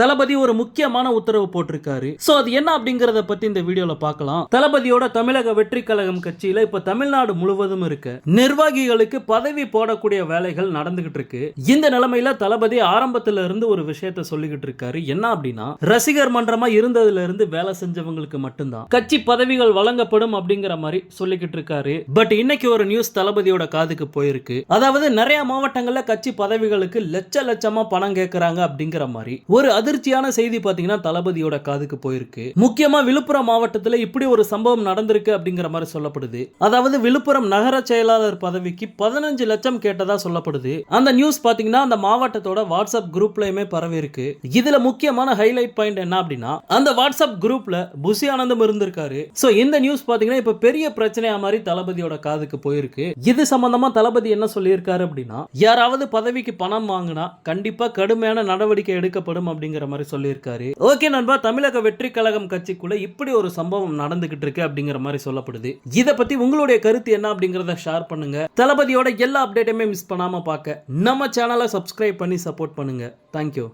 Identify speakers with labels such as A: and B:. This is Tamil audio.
A: தளபதி ஒரு முக்கியமான உத்தரவு போட்டிருக்காரு. சோ அது என்ன அப்படிங்கறத பத்தி இந்த வீடியோல பார்க்கலாம். தளபதியோட தமிழக வெற்றி கழகம் கட்சியில இப்ப தமிழ்நாடு முழுவதும் இருக்கு. நிர்வாகிகளுக்கு பதவி போடக்கூடிய வேலைகள் நடந்துகிட்டு இருக்கு. இந்த நிலைமையில தளபதி ஆரம்பத்துல இருந்து ஒரு விஷயத்த சொல்லிக்கிட்டு இருக்காரு. என்ன அப்படின்னா ரசிகர் மன்றமா இருந்ததுல இருந்து வேலை செஞ்சவங்களுக்கு மட்டும்தான். கட்சி பதவிகள் வழங்கப்படும் அப்படிங்கிற மாதிரி சொல்லிக்கிட்டு இருக்காரு. பட் இன்னைக்கு ஒரு நியூஸ் தளபதியோட காதுக்கு போயிருக்கு. அதாவது நிறைய மாவட்டங்கள்ல கட்சி பதவிகளுக்கு லட்ச லட்சமா பணம் கேட்கறாங்க அப்படிங்கிற மாதிரி. ஒரு அதிர்ச்சியான செய்தி பாத்தீங்கன்னா தளபதியோட காதுக்கு போயிருக்கு. முக்கியமா விழுப்புரம் மாவட்டத்துல இப்படி ஒரு சம்பவம் நடந்திருக்கு அப்படிங்கிற மாதிரி சொல்லப்படுது. அதாவது விழுப்புரம் நகர செயலாளர் பதவிக்கு பதினஞ்சு லட்சம் கேட்டதா சொல்லப்படுது. அந்த நியூஸ் பாத்தீங்கன்னா அந்த மாவட்டத்தோட வாட்ஸ்அப் குரூப்லயுமே பரவி இருக்கு இதுல முக்கியமான ஹைலைட் பாயிண்ட் என்ன அப்படின்னா அந்த வாட்ஸ்அப் குரூப்ல புசி ஆனந்தம் இருந்திருக்காரு. சோ இந்த நியூஸ் பாத்தீங்கன்னா இப்ப பெரிய பிரச்சனையா மாதிரி தளபதியோட காதுக்கு போயிருக்கு. இது சம்பந்தமா தளபதி என்ன சொல்லியிருக்காரு அப்படின்னா யாராவது பதவிக்கு பணம் வாங்கினா கண்டிப்பா கடுமையான நடவடிக்கை எடுக்கப்படும் அப்படிங்கிற மாதிரி சொல்லியிருக்காரு. ஓகே நண்பா தமிழக வெற்றி கழகம் கட்சிக்குள்ள இப்படி ஒரு சம்பவம் நடந்துகிட்டு இருக்கு அப்படிங்கிற மாதிரி சொல்லப்படுது. இத பத்தி உங்களுடைய கருத்து என்ன அப்படிங்கறத ஷேர் பண்ணுங்க. தளபதியோட எல்லா அப்டேட்டுமே மிஸ் பண்ணாம பார்க்க நம்ம சேனலை சப்ஸ்கிரைப் பண்ணி சப்போர்ட் பண்ணுங்க. தேங்க்யூ